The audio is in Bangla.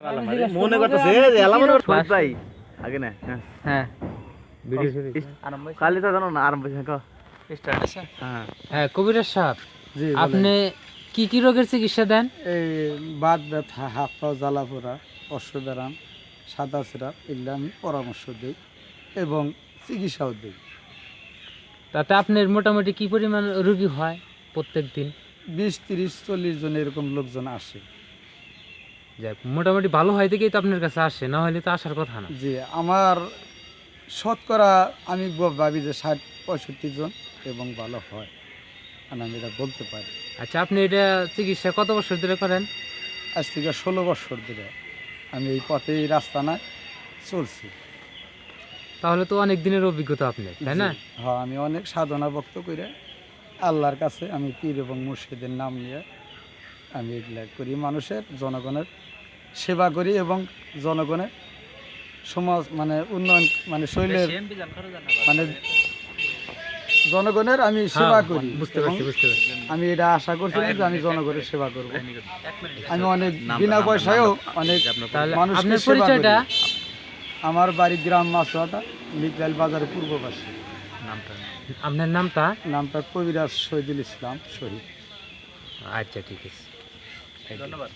মনে করতেছে যে এলা মনে করতে ভাই আগে না হ্যাঁ। হ্যাঁ। ভিডিও কালি তো জানো না আরম্ভ কো। স্টার্ট আছে? হ্যাঁ। হ্যাঁ কবিরাজ সাহেব জি আপনি কি কি রোগের চিকিৎসা দেন? এই বাত ব্যথা হাত পা জ্বালা পোড়া অশ্বদারাম সাদা সিরাপ এগুলো আমি পরামর্শ দিই এবং চিকিৎসাও দিই। তাতে আপনার মোটামুটি কি পরিমাণ রোগী হয় প্রত্যেক দিন বিশ তিরিশ চল্লিশ জন এরকম লোকজন আসে। যাক মোটামুটি ভালো হয় দেখেই তো আপনার কাছে আসে না হলে তো আসার কথা না। যে আমার শতকরা আমি ভাবি যে ষাট পঁয়ষট্টি জন এবং ভালো হয় আর আমি এটা বলতে পারি। আচ্ছা আপনি এটা চিকিৎসা কত বছর ধরে করেন? আজ থেকে ষোলো বছর ধরে আমি এই পথে এই রাস্তা না চলছি। তাহলে তো অনেক দিনের অভিজ্ঞতা আপনার তাই না? হ্যাঁ আমি অনেক সাধনা ভক্ত করে আল্লাহর কাছে আমি পীর এবং মুর্শিদের নাম নিয়ে আমি এগুলা করি। মানুষের জনগণের সেবা করি এবং জনগণের সমাজ মানে উন্নয়ন মানে শৈলের মানে জনগণের আমি সেবা হ্যাঁ, করি বুঝতে পারছি আমি এটা আশা করছিলাম যে আমি জনগণের সেবা করব। আমি অনেক বিনা পয়সায়ও অনেক আপনার সেবা পরিচয়টা করি। আমার বাড়ি গ্রাম মাছুয়াটা মিকরাইল বাজারের পূর্ব পাশে আপনার নামটা? নামটা কবিরাজ শহীদুল ইসলাম শহীদ। আচ্ছা ঠিক আছে। ধন্যবাদ।